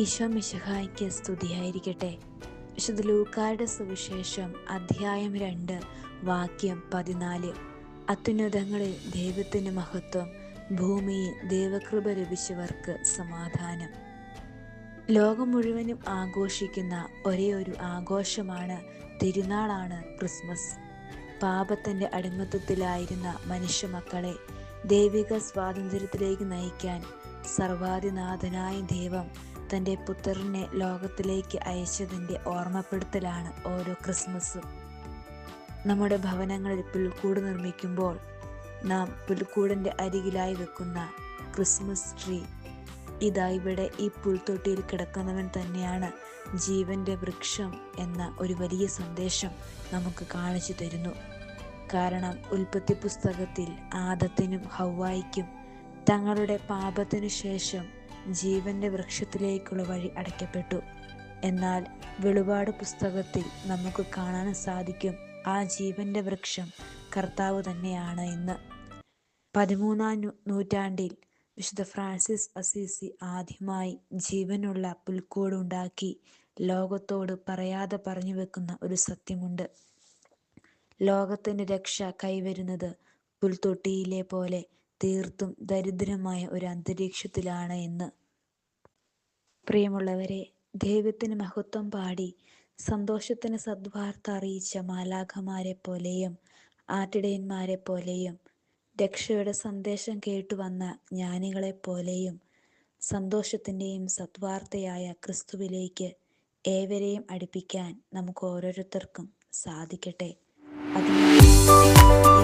ഈശോ മിശിഹായ്ക്ക് സ്തുതിയായിരിക്കട്ടെ. വിശുദ്ധ ലൂക്കാരുടെ സുവിശേഷം അധ്യായം രണ്ട് വാക്യം പതിനാല്. അത്യുന്നതങ്ങളിൽ ദൈവത്തിന് മഹത്വം ഭൂമിയിൽ ദൈവകൃപ ലഭിച്ചവർക്ക് സമാധാനം. ലോകം മുഴുവനും ആഘോഷിക്കുന്ന ഒരേ ഒരു ആഘോഷമാണ് തിരുനാളാണ് ക്രിസ്മസ്. പാപത്തിന്റെ അടിമത്തത്തിലായിരുന്ന മനുഷ്യമക്കളെ ദൈവിക സ്വാതന്ത്ര്യത്തിലേക്ക് നയിക്കാൻ സർവാധിനാഥനായ ദൈവം തന്റെ പുത്രനെ ലോകത്തിലേക്ക് അയച്ചതിന്റെ ഓർമ്മപ്പെടുത്തലാണ് ഓരോ ക്രിസ്മസും. നമ്മുടെ ഭവനങ്ങളിൽ പുൽക്കൂട് നിർമ്മിക്കുമ്പോൾ നാം പുൽക്കൂടിന്റെ അരികിലായി വെക്കുന്ന ക്രിസ്മസ് ട്രീ ഇതാ ഇവിടെ ഈ പുൽത്തൊട്ടിയിൽ കിടക്കുന്നവൻ തന്നെയാണ് ജീവന്റെ വൃക്ഷം എന്ന ഒരു വലിയ സന്ദേശം നമുക്ക് കാണിച്ചു തരുന്നു. കാരണം ഉൽപ്പത്തി പുസ്തകത്തിൽ ആദത്തിനും ഹൗവായിക്കും തങ്ങളുടെ പാപത്തിനു ശേഷം ജീവന്റെ വൃക്ഷത്തിലേക്കുള്ള വഴി അടയ്ക്കപ്പെട്ടു. എന്നാൽ വെളിപാട് പുസ്തകത്തിൽ നമുക്ക് കാണാൻ സാധിക്കും ആ ജീവന്റെ വൃക്ഷം കർത്താവ് തന്നെയാണ് എന്ന്. പതിമൂന്നാം നൂറ്റാണ്ടിൽ വിശുദ്ധ ഫ്രാൻസിസ് അസീസി ആദ്യമായി ജീവനുള്ള പുൽക്കൂടുണ്ടാക്കി ലോകത്തോട് പറയാതെ പറഞ്ഞു വെക്കുന്ന ഒരു സത്യമുണ്ട്. ലോകത്തിന്റെ രക്ഷ കൈവരുന്നത് പുൽത്തൊട്ടിയിലെ പോലെ തീർത്തും ദരിദ്രമായ ഒരു അന്തരീക്ഷത്തിലാണ് എന്ന് പ്രിയമുള്ളവരെ ദൈവത്തിന് മഹത്വം പാടി സന്തോഷത്തിന് സദ്വാർത്ത അറിയിച്ച മാലാഖമാരെ പോലെയും ആട്ടിടയന്മാരെ പോലെയും രക്ഷയുടെ സന്ദേശം കേട്ടുവന്ന ജ്ഞാനികളെ പോലെയും സന്തോഷത്തിന്റെയും സദ്വാർത്തയായ ക്രിസ്തുവിലേക്ക് ഏവരെയും അടുപ്പിക്കാൻ നമുക്ക് ഓരോരുത്തർക്കും സാധിക്കട്ടെ. അതിനായി